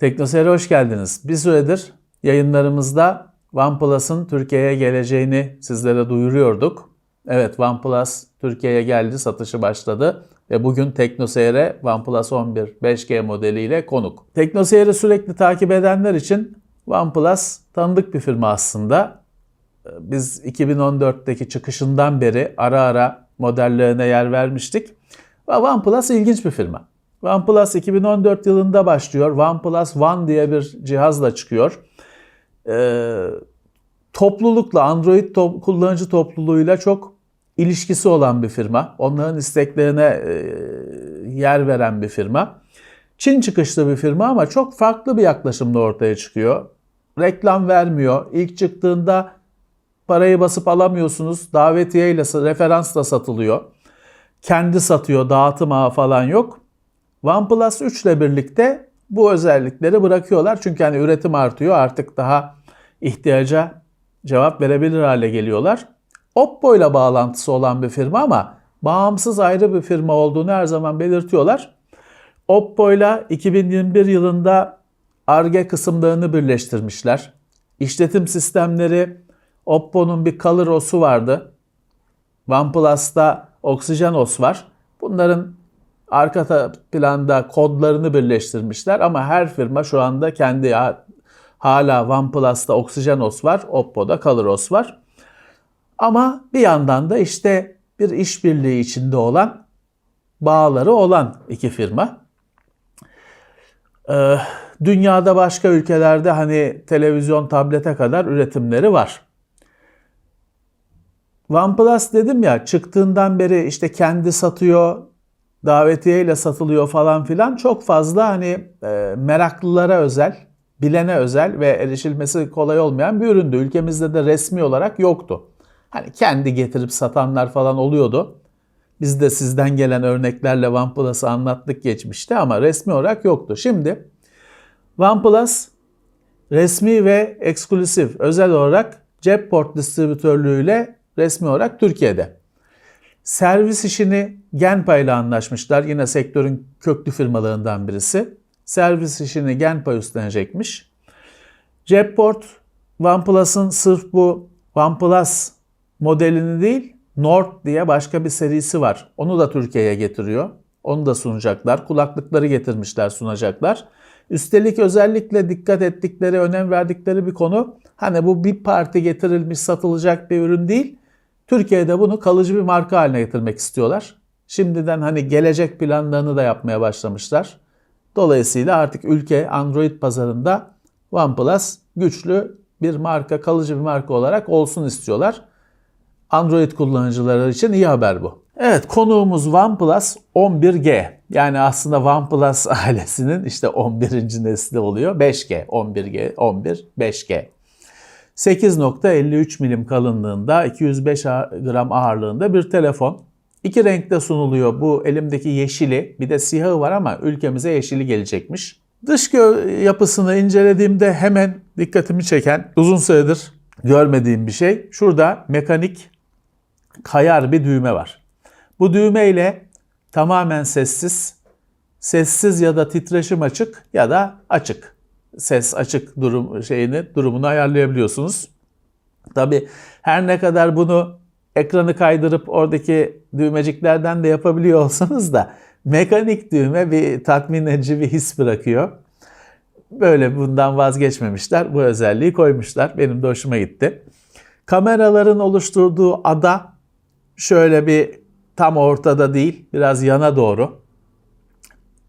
Teknoseyir'e hoş geldiniz. Bir süredir yayınlarımızda OnePlus'ın Türkiye'ye geleceğini sizlere duyuruyorduk. Evet OnePlus Türkiye'ye geldi, satışı başladı ve bugün Teknoseyir'e OnePlus 11 5G modeliyle konuk. Teknoseyir'i sürekli takip edenler için OnePlus tanıdık bir firma aslında. Biz 2014'teki çıkışından beri ara ara modellerine yer vermiştik. Ve OnePlus ilginç bir firma. OnePlus 2014 yılında başlıyor. OnePlus One diye bir cihazla çıkıyor. Ee, toplulukla, Android to- kullanıcı topluluğuyla çok ilişkisi olan bir firma. Onların isteklerine e, yer veren bir firma. Çin çıkışlı bir firma ama çok farklı bir yaklaşımla ortaya çıkıyor. Reklam vermiyor. İlk çıktığında parayı basıp alamıyorsunuz. Davetiye ile referansla satılıyor. Kendi satıyor, dağıtım ağı falan yok. OnePlus 3 ile birlikte bu özellikleri bırakıyorlar. Çünkü hani üretim artıyor. Artık daha ihtiyaca cevap verebilir hale geliyorlar. Oppo ile bağlantısı olan bir firma ama bağımsız ayrı bir firma olduğunu her zaman belirtiyorlar. Oppo ile 2021 yılında ARGE kısımlarını birleştirmişler. İşletim sistemleri Oppo'nun bir Color OS'u vardı. OnePlus'ta Oxygen OS var. Bunların arka planda kodlarını birleştirmişler ama her firma şu anda kendi hala OnePlus'ta Oxygen OS var, Oppo'da Color OS var. Ama bir yandan da işte bir işbirliği içinde olan bağları olan iki firma. Ee, dünyada başka ülkelerde hani televizyon, tablete kadar üretimleri var. OnePlus dedim ya çıktığından beri işte kendi satıyor, davetiyeyle satılıyor falan filan çok fazla hani e, meraklılara özel, bilene özel ve erişilmesi kolay olmayan bir üründü. Ülkemizde de resmi olarak yoktu. Hani kendi getirip satanlar falan oluyordu. Biz de sizden gelen örneklerle OnePlus'ı anlattık geçmişte ama resmi olarak yoktu. Şimdi OnePlus resmi ve eksklusif özel olarak Jetport distribütörlüğüyle resmi olarak Türkiye'de. Servis işini Genpa ile anlaşmışlar. Yine sektörün köklü firmalarından birisi. Servis işini Genpa üstlenecekmiş. Jetport OnePlus'ın sırf bu OnePlus modelini değil Nord diye başka bir serisi var. Onu da Türkiye'ye getiriyor. Onu da sunacaklar. Kulaklıkları getirmişler sunacaklar. Üstelik özellikle dikkat ettikleri, önem verdikleri bir konu hani bu bir parti getirilmiş satılacak bir ürün değil. Türkiye'de bunu kalıcı bir marka haline getirmek istiyorlar. Şimdiden hani gelecek planlarını da yapmaya başlamışlar. Dolayısıyla artık ülke Android pazarında OnePlus güçlü bir marka, kalıcı bir marka olarak olsun istiyorlar. Android kullanıcıları için iyi haber bu. Evet konuğumuz OnePlus 11G. Yani aslında OnePlus ailesinin işte 11. nesli oluyor. 5G, 11G, 11, 5G. 8.53 milim kalınlığında, 205 gram ağırlığında bir telefon. İki renkte sunuluyor. Bu elimdeki yeşili, bir de siyahı var ama ülkemize yeşili gelecekmiş. Dış yapısını incelediğimde hemen dikkatimi çeken, uzun süredir görmediğim bir şey. Şurada mekanik kayar bir düğme var. Bu düğme ile tamamen sessiz, sessiz ya da titreşim açık ya da açık ses açık durum şeyini durumunu ayarlayabiliyorsunuz. Tabi her ne kadar bunu ekranı kaydırıp oradaki düğmeciklerden de yapabiliyor olsanız da mekanik düğme bir tatmin edici bir his bırakıyor. Böyle bundan vazgeçmemişler. Bu özelliği koymuşlar. Benim de hoşuma gitti. Kameraların oluşturduğu ada şöyle bir tam ortada değil, biraz yana doğru.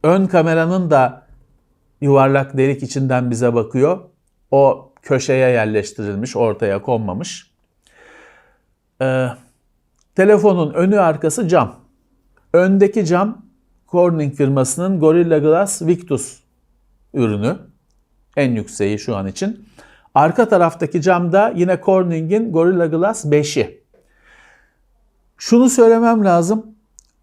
Ön kameranın da yuvarlak delik içinden bize bakıyor. O köşeye yerleştirilmiş, ortaya konmamış. Ee, telefonun önü arkası cam. Öndeki cam Corning firmasının Gorilla Glass Victus ürünü. En yükseği şu an için. Arka taraftaki cam da yine Corning'in Gorilla Glass 5'i. Şunu söylemem lazım.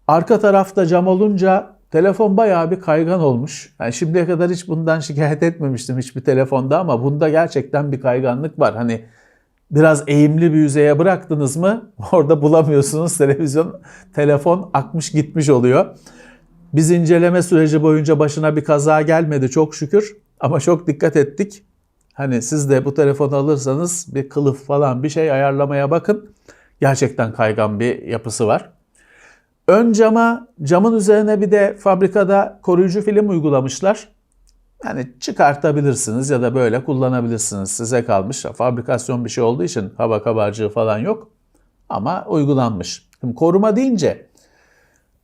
Arka tarafta cam olunca telefon bayağı bir kaygan olmuş. Yani şimdiye kadar hiç bundan şikayet etmemiştim hiçbir telefonda ama bunda gerçekten bir kayganlık var. Hani biraz eğimli bir yüzeye bıraktınız mı orada bulamıyorsunuz televizyon, telefon akmış gitmiş oluyor. Biz inceleme süreci boyunca başına bir kaza gelmedi çok şükür. Ama çok dikkat ettik. Hani siz de bu telefonu alırsanız bir kılıf falan bir şey ayarlamaya bakın. Gerçekten kaygan bir yapısı var. Ön cama, camın üzerine bir de fabrikada koruyucu film uygulamışlar. Yani çıkartabilirsiniz ya da böyle kullanabilirsiniz. Size kalmış. Fabrikasyon bir şey olduğu için hava kabarcığı falan yok. Ama uygulanmış. Şimdi koruma deyince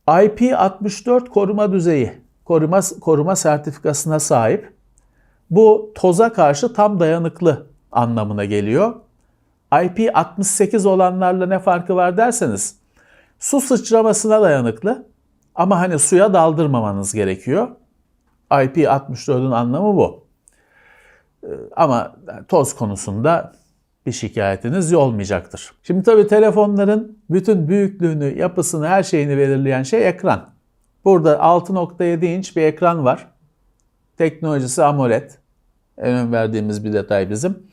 IP64 koruma düzeyi, koruma, koruma sertifikasına sahip. Bu toza karşı tam dayanıklı anlamına geliyor. IP68 olanlarla ne farkı var derseniz su sıçramasına dayanıklı ama hani suya daldırmamanız gerekiyor. IP64'ün anlamı bu. Ee, ama toz konusunda bir şikayetiniz olmayacaktır. Şimdi tabii telefonların bütün büyüklüğünü, yapısını, her şeyini belirleyen şey ekran. Burada 6.7 inç bir ekran var. Teknolojisi AMOLED. En ön verdiğimiz bir detay bizim.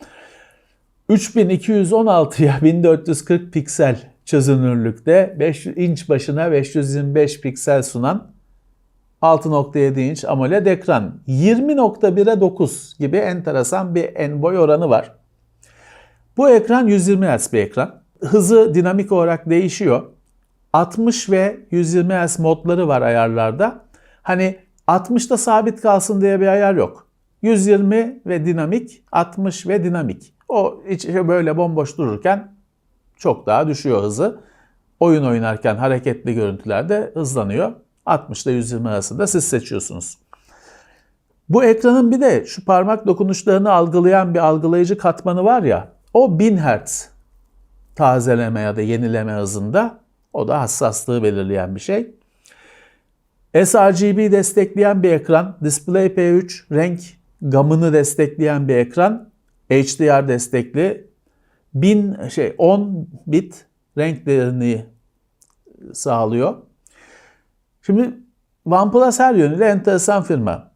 3216'ya 1440 piksel çözünürlükte 5 inç başına 525 piksel sunan 6.7 inç AMOLED ekran. 20.1'e 9 gibi enteresan bir en boy oranı var. Bu ekran 120 Hz bir ekran. Hızı dinamik olarak değişiyor. 60 ve 120 Hz modları var ayarlarda. Hani 60'da sabit kalsın diye bir ayar yok. 120 ve dinamik, 60 ve dinamik. O böyle bomboş dururken çok daha düşüyor hızı. Oyun oynarken hareketli görüntülerde hızlanıyor. 60 ile 120 arasında siz seçiyorsunuz. Bu ekranın bir de şu parmak dokunuşlarını algılayan bir algılayıcı katmanı var ya, o 1000 Hz tazeleme ya da yenileme hızında. O da hassaslığı belirleyen bir şey. sRGB destekleyen bir ekran, DisplayP3 renk gamını destekleyen bir ekran, HDR destekli 1000 şey 10 bit renk değerini sağlıyor. Şimdi OnePlus her yönüyle enteresan firma.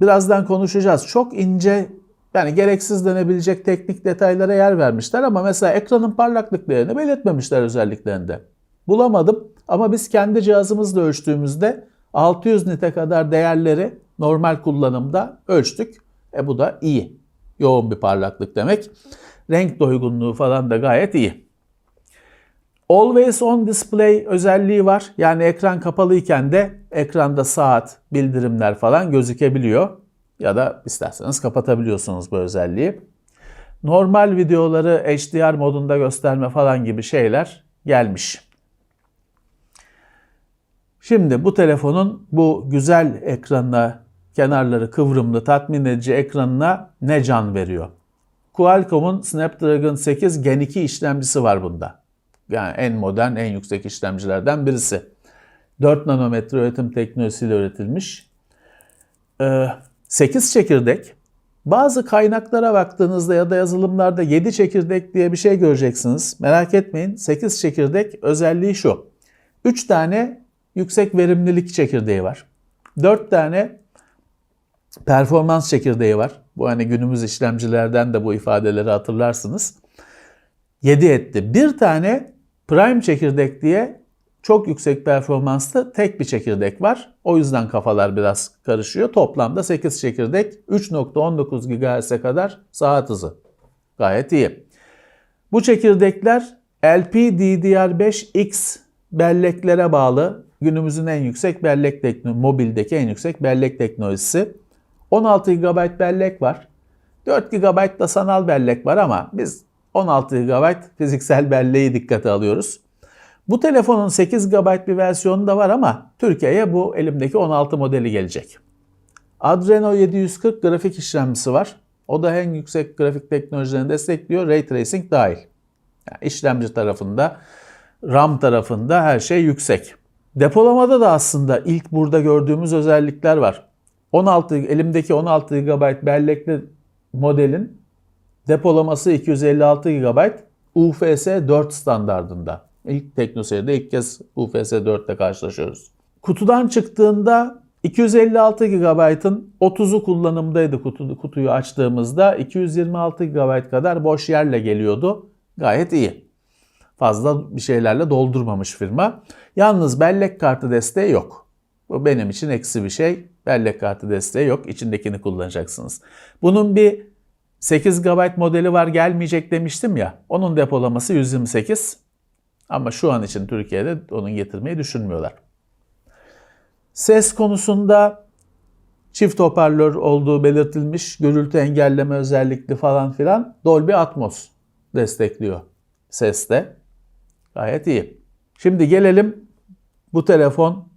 Birazdan konuşacağız. Çok ince yani gereksiz denebilecek teknik detaylara yer vermişler ama mesela ekranın parlaklık değerini belirtmemişler özelliklerinde. Bulamadım ama biz kendi cihazımızla ölçtüğümüzde 600 nite kadar değerleri normal kullanımda ölçtük. E bu da iyi. Yoğun bir parlaklık demek. Renk doygunluğu falan da gayet iyi. Always on display özelliği var. Yani ekran kapalıyken de ekranda saat, bildirimler falan gözükebiliyor. Ya da isterseniz kapatabiliyorsunuz bu özelliği. Normal videoları HDR modunda gösterme falan gibi şeyler gelmiş. Şimdi bu telefonun bu güzel ekranına, kenarları kıvrımlı, tatmin edici ekranına ne can veriyor? Qualcomm'un Snapdragon 8 Gen 2 işlemcisi var bunda. Yani en modern, en yüksek işlemcilerden birisi. 4 nanometre üretim teknolojisiyle üretilmiş. 8 ee, çekirdek. Bazı kaynaklara baktığınızda ya da yazılımlarda 7 çekirdek diye bir şey göreceksiniz. Merak etmeyin 8 çekirdek özelliği şu. 3 tane yüksek verimlilik çekirdeği var. 4 tane performans çekirdeği var. Bu hani günümüz işlemcilerden de bu ifadeleri hatırlarsınız. 7 etti. Bir tane prime çekirdek diye çok yüksek performanslı tek bir çekirdek var. O yüzden kafalar biraz karışıyor. Toplamda 8 çekirdek 3.19 GHz'e kadar saat hızı. Gayet iyi. Bu çekirdekler LPDDR5X belleklere bağlı günümüzün en yüksek bellek teknolojisi, mobildeki en yüksek bellek teknolojisi. 16 GB bellek var. 4 GB da sanal bellek var ama biz 16 GB fiziksel belleği dikkate alıyoruz. Bu telefonun 8 GB bir versiyonu da var ama Türkiye'ye bu elimdeki 16 modeli gelecek. Adreno 740 grafik işlemcisi var. O da en yüksek grafik teknolojilerini destekliyor. Ray Tracing dahil. Yani işlemci tarafında, RAM tarafında her şey yüksek. Depolamada da aslında ilk burada gördüğümüz özellikler var. 16 elimdeki 16 GB bellekli modelin depolaması 256 GB UFS 4 standardında. İlk TeknoSeri'de ilk kez UFS 4 ile karşılaşıyoruz. Kutudan çıktığında 256 GB'ın 30'u kullanımdaydı kutu, kutuyu açtığımızda. 226 GB kadar boş yerle geliyordu. Gayet iyi. Fazla bir şeylerle doldurmamış firma. Yalnız bellek kartı desteği yok. Bu benim için eksi bir şey. Bellek kartı desteği yok. İçindekini kullanacaksınız. Bunun bir 8 GB modeli var gelmeyecek demiştim ya. Onun depolaması 128. Ama şu an için Türkiye'de onun getirmeyi düşünmüyorlar. Ses konusunda çift hoparlör olduğu belirtilmiş. Gürültü engelleme özellikli falan filan. Dolby Atmos destekliyor seste. Gayet iyi. Şimdi gelelim bu telefon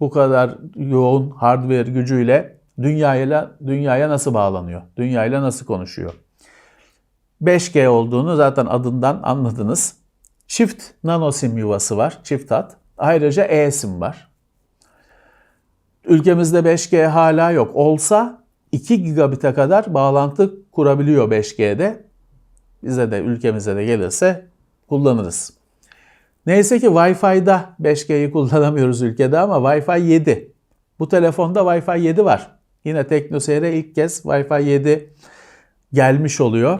bu kadar yoğun hardware gücüyle dünyayla dünyaya nasıl bağlanıyor? Dünyayla nasıl konuşuyor? 5G olduğunu zaten adından anladınız. Çift nano sim yuvası var, çift hat. Ayrıca eSIM var. Ülkemizde 5G hala yok. Olsa 2 gigabit'e kadar bağlantı kurabiliyor 5G'de. Bize de ülkemize de gelirse kullanırız. Neyse ki Wi-Fi'da 5G'yi kullanamıyoruz ülkede ama Wi-Fi 7. Bu telefonda Wi-Fi 7 var. Yine TeknoSeyir'e ilk kez Wi-Fi 7 gelmiş oluyor.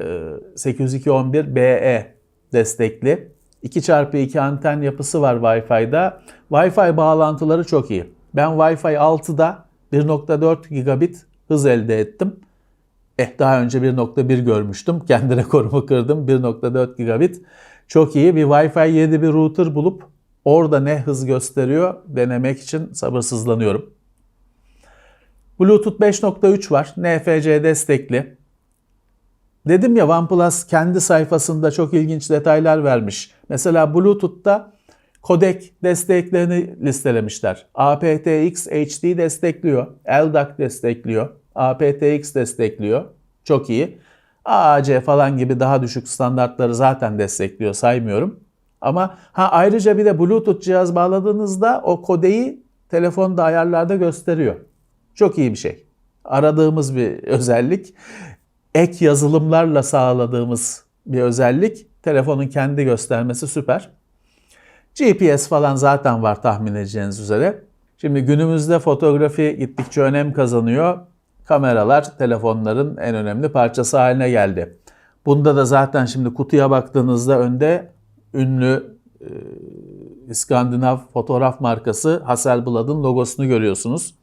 802.11be destekli. 2x2 anten yapısı var Wi-Fi'da. Wi-Fi bağlantıları çok iyi. Ben Wi-Fi 6'da 1.4 gigabit hız elde ettim. Eh daha önce 1.1 görmüştüm. Kendi rekorumu kırdım. 1.4 gigabit. Çok iyi bir Wi-Fi 7 bir router bulup orada ne hız gösteriyor denemek için sabırsızlanıyorum. Bluetooth 5.3 var. NFC destekli. Dedim ya OnePlus kendi sayfasında çok ilginç detaylar vermiş. Mesela Bluetooth'ta kodek desteklerini listelemişler. aptX HD destekliyor. LDAC destekliyor. aptX destekliyor. Çok iyi. AAC falan gibi daha düşük standartları zaten destekliyor saymıyorum. Ama ha ayrıca bir de Bluetooth cihaz bağladığınızda o kodeyi telefonda ayarlarda gösteriyor. Çok iyi bir şey. Aradığımız bir özellik. Ek yazılımlarla sağladığımız bir özellik. Telefonun kendi göstermesi süper. GPS falan zaten var tahmin edeceğiniz üzere. Şimdi günümüzde fotoğrafi gittikçe önem kazanıyor. Kameralar telefonların en önemli parçası haline geldi. Bunda da zaten şimdi kutuya baktığınızda önde ünlü e, İskandinav fotoğraf markası Hasselblad'ın logosunu görüyorsunuz.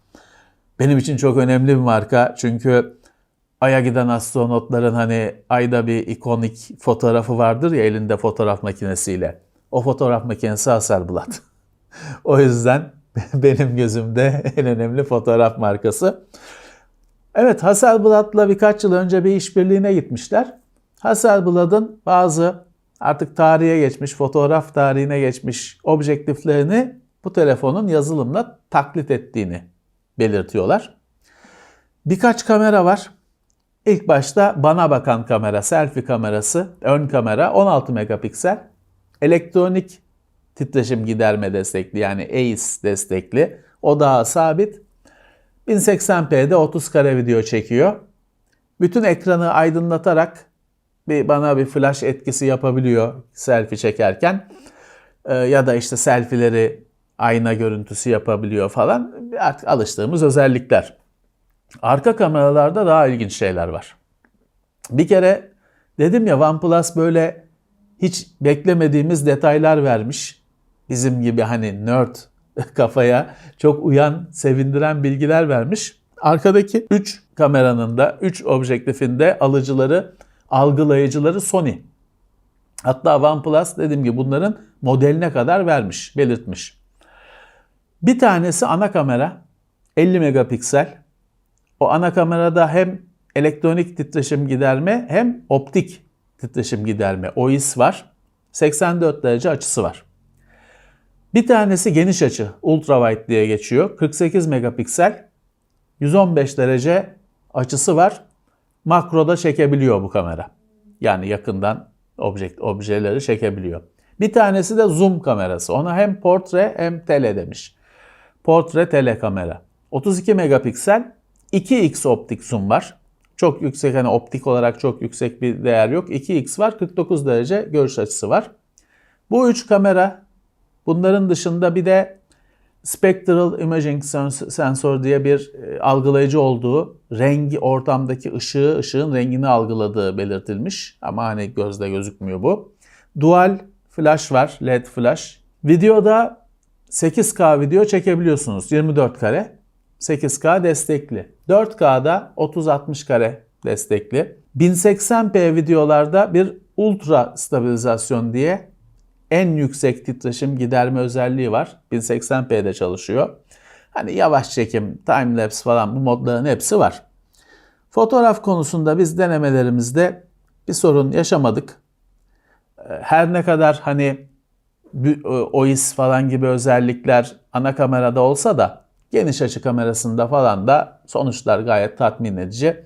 Benim için çok önemli bir marka çünkü Ay'a giden astronotların hani Ay'da bir ikonik fotoğrafı vardır ya elinde fotoğraf makinesiyle. O fotoğraf makinesi Hasselblad. o yüzden benim gözümde en önemli fotoğraf markası. Evet Hasselblad'la birkaç yıl önce bir işbirliğine gitmişler. Hasselblad'ın bazı artık tarihe geçmiş, fotoğraf tarihine geçmiş objektiflerini bu telefonun yazılımla taklit ettiğini belirtiyorlar. Birkaç kamera var. İlk başta bana bakan kamera, selfie kamerası, ön kamera 16 megapiksel. Elektronik titreşim giderme destekli yani ACE destekli. O daha sabit. 1080p'de 30 kare video çekiyor. Bütün ekranı aydınlatarak bir bana bir flash etkisi yapabiliyor selfie çekerken. Ee, ya da işte selfie'leri ayna görüntüsü yapabiliyor falan. Artık alıştığımız özellikler. Arka kameralarda daha ilginç şeyler var. Bir kere dedim ya OnePlus böyle hiç beklemediğimiz detaylar vermiş. Bizim gibi hani nerd kafaya çok uyan, sevindiren bilgiler vermiş. Arkadaki 3 kameranın da 3 objektifinde alıcıları, algılayıcıları Sony. Hatta OnePlus dediğim gibi bunların modeline kadar vermiş, belirtmiş. Bir tanesi ana kamera 50 megapiksel. O ana kamerada hem elektronik titreşim giderme hem optik titreşim giderme OIS var. 84 derece açısı var. Bir tanesi geniş açı, ultra wide diye geçiyor. 48 megapiksel, 115 derece açısı var. Makroda çekebiliyor bu kamera. Yani yakından objekt, objeleri çekebiliyor. Bir tanesi de zoom kamerası. Ona hem portre hem tele demiş. Portre tele kamera. 32 megapiksel, 2x optik zoom var. Çok yüksek hani optik olarak çok yüksek bir değer yok. 2x var, 49 derece görüş açısı var. Bu üç kamera Bunların dışında bir de Spectral Imaging Sensor diye bir e, algılayıcı olduğu, rengi ortamdaki ışığı, ışığın rengini algıladığı belirtilmiş. Ama hani gözde gözükmüyor bu. Dual flash var, LED flash. Videoda 8K video çekebiliyorsunuz 24 kare. 8K destekli. 4K'da 30-60 kare destekli. 1080p videolarda bir ultra stabilizasyon diye en yüksek titreşim giderme özelliği var. 1080p'de çalışıyor. Hani yavaş çekim, time lapse falan bu modların hepsi var. Fotoğraf konusunda biz denemelerimizde bir sorun yaşamadık. Her ne kadar hani OIS falan gibi özellikler ana kamerada olsa da geniş açı kamerasında falan da sonuçlar gayet tatmin edici.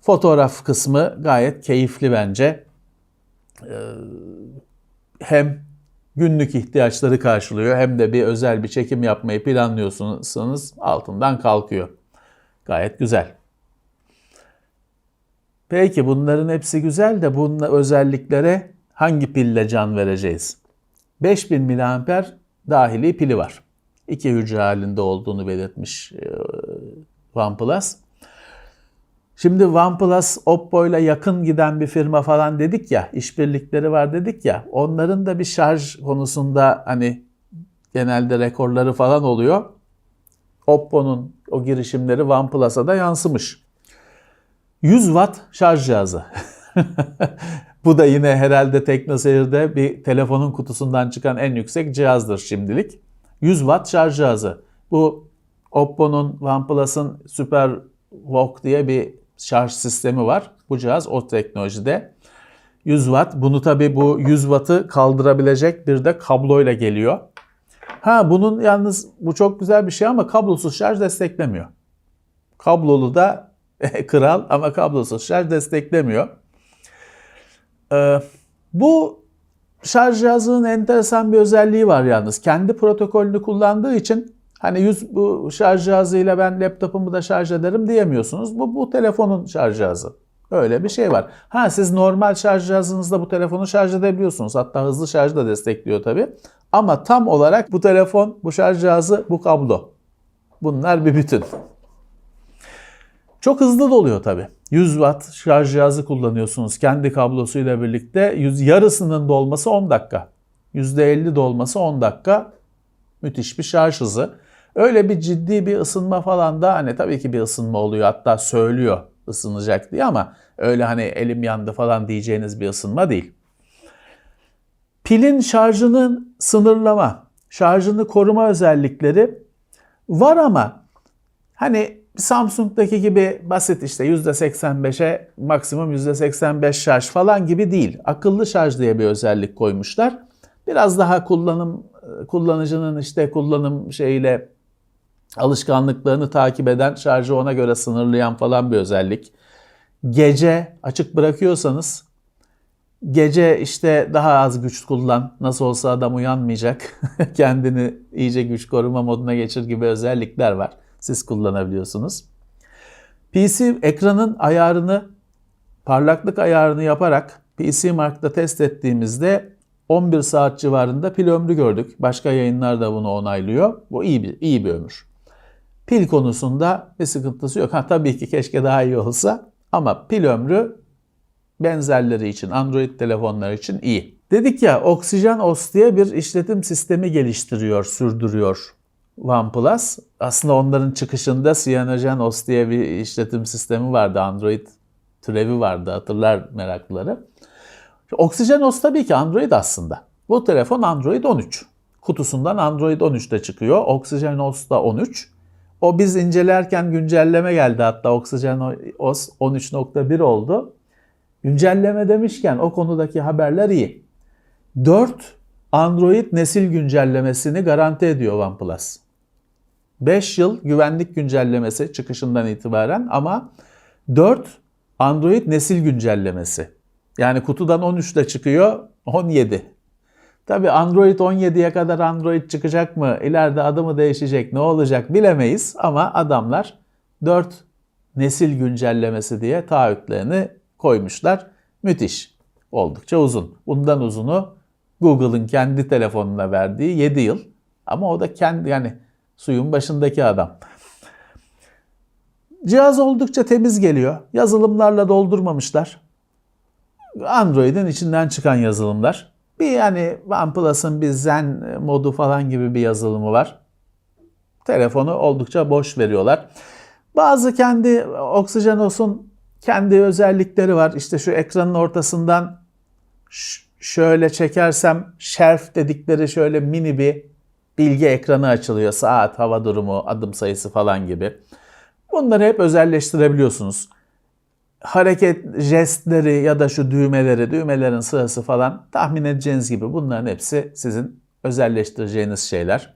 Fotoğraf kısmı gayet keyifli bence. Hem günlük ihtiyaçları karşılıyor hem de bir özel bir çekim yapmayı planlıyorsunuz altından kalkıyor. Gayet güzel. Peki bunların hepsi güzel de bunun özelliklere hangi pille can vereceğiz? 5000 mAh dahili pili var. İki hücre halinde olduğunu belirtmiş OnePlus. Şimdi OnePlus Oppo ile yakın giden bir firma falan dedik ya, işbirlikleri var dedik ya. Onların da bir şarj konusunda hani genelde rekorları falan oluyor. Oppo'nun o girişimleri OnePlus'a da yansımış. 100 watt şarj cihazı. Bu da yine herhalde TeknoSeyir'de bir telefonun kutusundan çıkan en yüksek cihazdır şimdilik. 100 watt şarj cihazı. Bu Oppo'nun, OnePlus'ın Super Vogue diye bir şarj sistemi var. Bu cihaz o teknolojide. 100 watt. Bunu tabi bu 100 wattı kaldırabilecek bir de kabloyla geliyor. Ha bunun yalnız bu çok güzel bir şey ama kablosuz şarj desteklemiyor. Kablolu da kral ama kablosuz şarj desteklemiyor. Ee, bu şarj cihazının enteresan bir özelliği var yalnız. Kendi protokolünü kullandığı için hani yüz bu şarj cihazıyla ben laptopumu da şarj ederim diyemiyorsunuz. Bu bu telefonun şarj cihazı. Öyle bir şey var. Ha siz normal şarj cihazınızda bu telefonu şarj edebiliyorsunuz. Hatta hızlı şarj da destekliyor tabii. Ama tam olarak bu telefon, bu şarj cihazı, bu kablo. Bunlar bir bütün. Çok hızlı doluyor tabii. 100 watt şarj cihazı kullanıyorsunuz kendi kablosuyla birlikte. Yarısının dolması 10 dakika. %50 dolması 10 dakika. Müthiş bir şarj hızı. Öyle bir ciddi bir ısınma falan da hani tabii ki bir ısınma oluyor. Hatta söylüyor ısınacak diye ama öyle hani elim yandı falan diyeceğiniz bir ısınma değil. Pilin şarjının sınırlama, şarjını koruma özellikleri var ama hani Samsung'daki gibi basit işte %85'e maksimum %85 şarj falan gibi değil. Akıllı şarj diye bir özellik koymuşlar. Biraz daha kullanım kullanıcının işte kullanım şeyiyle alışkanlıklarını takip eden, şarjı ona göre sınırlayan falan bir özellik. Gece açık bırakıyorsanız gece işte daha az güç kullan. Nasıl olsa adam uyanmayacak. Kendini iyice güç koruma moduna geçir gibi özellikler var siz kullanabiliyorsunuz. PC ekranın ayarını, parlaklık ayarını yaparak PC Mark'ta test ettiğimizde 11 saat civarında pil ömrü gördük. Başka yayınlar da bunu onaylıyor. Bu iyi bir, iyi bir ömür. Pil konusunda bir sıkıntısı yok. Ha, tabii ki keşke daha iyi olsa ama pil ömrü benzerleri için, Android telefonlar için iyi. Dedik ya Oxygen OS diye bir işletim sistemi geliştiriyor, sürdürüyor OnePlus. Aslında onların çıkışında CyanogenOS diye bir işletim sistemi vardı. Android türevi vardı hatırlar meraklıları. OxygenOS tabii ki Android aslında. Bu telefon Android 13. Kutusundan Android 13'te çıkıyor. OxygenOS da 13. O biz incelerken güncelleme geldi hatta OxygenOS 13.1 oldu. Güncelleme demişken o konudaki haberler iyi. 4 Android nesil güncellemesini garanti ediyor OnePlus. 5 yıl güvenlik güncellemesi çıkışından itibaren ama 4 Android nesil güncellemesi. Yani kutudan 13 ile çıkıyor 17. Tabi Android 17'ye kadar Android çıkacak mı? İleride adı mı değişecek? Ne olacak bilemeyiz ama adamlar 4 nesil güncellemesi diye taahhütlerini koymuşlar. Müthiş. Oldukça uzun. Bundan uzunu Google'ın kendi telefonuna verdiği 7 yıl. Ama o da kendi yani Suyun başındaki adam. Cihaz oldukça temiz geliyor. Yazılımlarla doldurmamışlar. Android'in içinden çıkan yazılımlar. Bir yani OnePlus'ın bir Zen modu falan gibi bir yazılımı var. Telefonu oldukça boş veriyorlar. Bazı kendi Oxygenos'un kendi özellikleri var. İşte şu ekranın ortasından şöyle çekersem şerf dedikleri şöyle mini bir bilgi ekranı açılıyor. Saat, hava durumu, adım sayısı falan gibi. Bunları hep özelleştirebiliyorsunuz. Hareket jestleri ya da şu düğmeleri, düğmelerin sırası falan tahmin edeceğiniz gibi bunların hepsi sizin özelleştireceğiniz şeyler.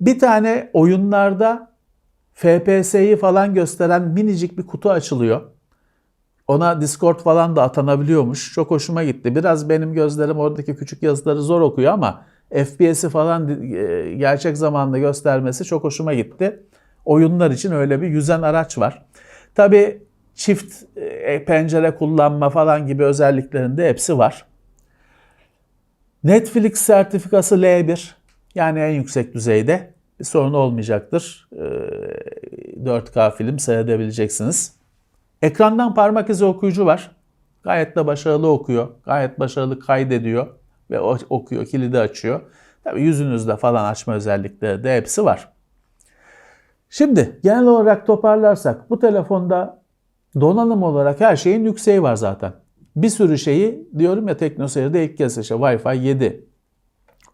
Bir tane oyunlarda FPS'yi falan gösteren minicik bir kutu açılıyor. Ona Discord falan da atanabiliyormuş. Çok hoşuma gitti. Biraz benim gözlerim oradaki küçük yazıları zor okuyor ama FPS'i falan e, gerçek zamanda göstermesi çok hoşuma gitti. Oyunlar için öyle bir yüzen araç var. Tabi çift e, pencere kullanma falan gibi özelliklerinde hepsi var. Netflix sertifikası L1 yani en yüksek düzeyde bir sorun olmayacaktır. 4K e, film seyredebileceksiniz. Ekrandan parmak izi okuyucu var. Gayet de başarılı okuyor. Gayet başarılı kaydediyor ve okuyor, kilidi açıyor. Tabii yüzünüzde falan açma özellikleri de hepsi var. Şimdi genel olarak toparlarsak bu telefonda donanım olarak her şeyin yükseği var zaten. Bir sürü şeyi diyorum ya TeknoSeyir'de ilk kez işte Wi-Fi 7,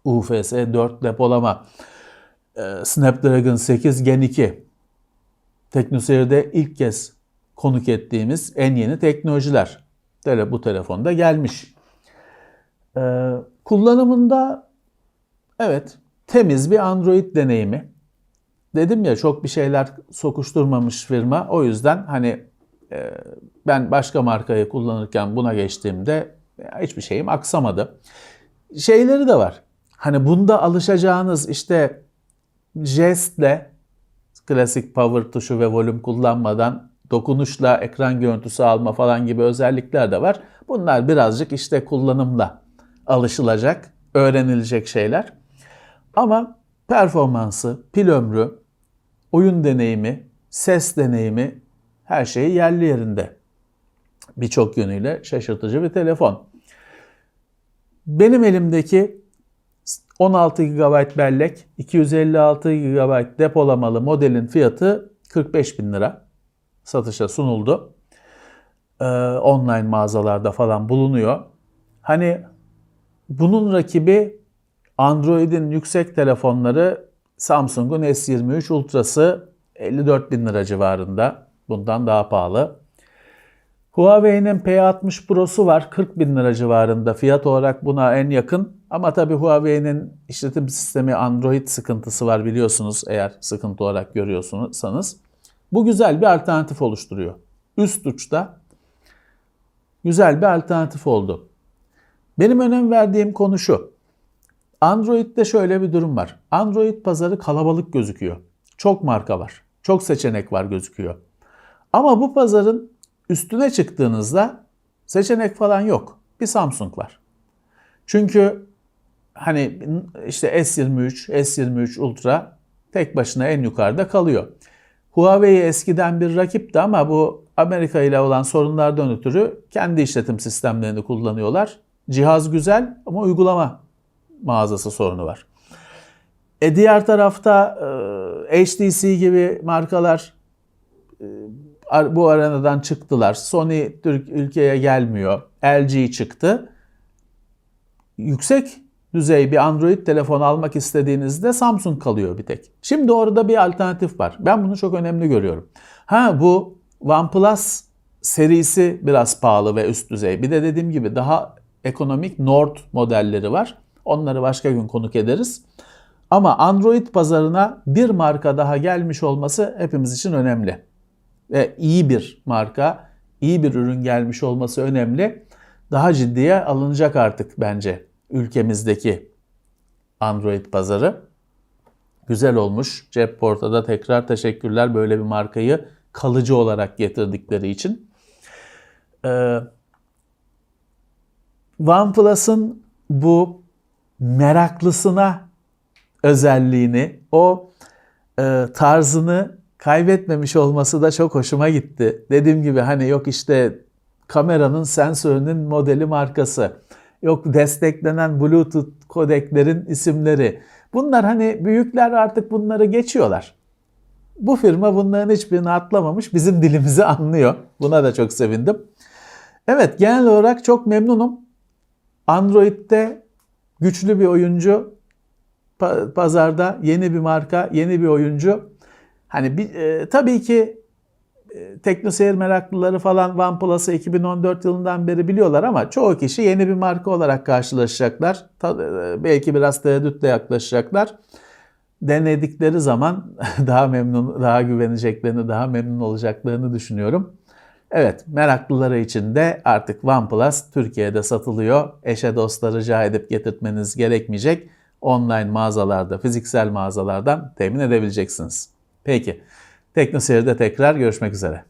UFS 4 depolama, e, Snapdragon 8 Gen 2. TeknoSeyir'de ilk kez konuk ettiğimiz en yeni teknolojiler. Bu telefonda gelmiş. Ee, kullanımında evet temiz bir Android deneyimi. Dedim ya çok bir şeyler sokuşturmamış firma. O yüzden hani ben başka markayı kullanırken buna geçtiğimde hiçbir şeyim aksamadı. Şeyleri de var. Hani bunda alışacağınız işte jestle klasik power tuşu ve volüm kullanmadan dokunuşla ekran görüntüsü alma falan gibi özellikler de var. Bunlar birazcık işte kullanımla alışılacak, öğrenilecek şeyler. Ama performansı, pil ömrü, oyun deneyimi, ses deneyimi her şeyi yerli yerinde. Birçok yönüyle şaşırtıcı bir telefon. Benim elimdeki 16 GB bellek, 256 GB depolamalı modelin fiyatı 45 bin lira. Satışa sunuldu. Ee, online mağazalarda falan bulunuyor. Hani bunun rakibi Android'in yüksek telefonları Samsung'un S23 Ultra'sı 54 bin lira civarında. Bundan daha pahalı. Huawei'nin P60 Pro'su var 40 bin lira civarında. Fiyat olarak buna en yakın. Ama tabii Huawei'nin işletim sistemi Android sıkıntısı var biliyorsunuz eğer sıkıntı olarak görüyorsanız. Bu güzel bir alternatif oluşturuyor. Üst uçta güzel bir alternatif oldu. Benim önem verdiğim konu şu. Android'de şöyle bir durum var. Android pazarı kalabalık gözüküyor. Çok marka var. Çok seçenek var gözüküyor. Ama bu pazarın üstüne çıktığınızda seçenek falan yok. Bir Samsung var. Çünkü hani işte S23, S23 Ultra tek başına en yukarıda kalıyor. Huawei eskiden bir rakipti ama bu Amerika ile olan sorunlardan ötürü kendi işletim sistemlerini kullanıyorlar. Cihaz güzel ama uygulama mağazası sorunu var. E diğer tarafta e, HTC gibi markalar e, bu arenadan çıktılar. Sony Türk ülkeye gelmiyor. LG çıktı. Yüksek düzey bir Android telefon almak istediğinizde Samsung kalıyor bir tek. Şimdi orada bir alternatif var. Ben bunu çok önemli görüyorum. Ha bu OnePlus serisi biraz pahalı ve üst düzey. Bir de dediğim gibi daha ekonomik Nord modelleri var. Onları başka gün konuk ederiz. Ama Android pazarına bir marka daha gelmiş olması hepimiz için önemli. Ve iyi bir marka, iyi bir ürün gelmiş olması önemli. Daha ciddiye alınacak artık bence ülkemizdeki Android pazarı. Güzel olmuş. Cepport'a da tekrar teşekkürler böyle bir markayı kalıcı olarak getirdikleri için. Ee, OnePlus'ın bu meraklısına özelliğini, o e, tarzını kaybetmemiş olması da çok hoşuma gitti. Dediğim gibi hani yok işte kameranın sensörünün modeli markası yok desteklenen Bluetooth kodeklerin isimleri. Bunlar hani büyükler artık bunları geçiyorlar. Bu firma bunların hiçbirini atlamamış. Bizim dilimizi anlıyor. Buna da çok sevindim. Evet genel olarak çok memnunum. Android'de güçlü bir oyuncu. Pa- pazarda yeni bir marka, yeni bir oyuncu. Hani bir, e, tabii ki e, teknoseyir meraklıları falan OnePlus'ı 2014 yılından beri biliyorlar ama çoğu kişi yeni bir marka olarak karşılaşacaklar. Ta- e, belki biraz tereddütle yaklaşacaklar. Denedikleri zaman daha memnun, daha güveneceklerini, daha memnun olacaklarını düşünüyorum. Evet, meraklıları için de artık OnePlus Türkiye'de satılıyor. Eşe dosta rica edip getirtmeniz gerekmeyecek. Online mağazalarda, fiziksel mağazalardan temin edebileceksiniz. Peki, Teknoseyir'de tekrar görüşmek üzere.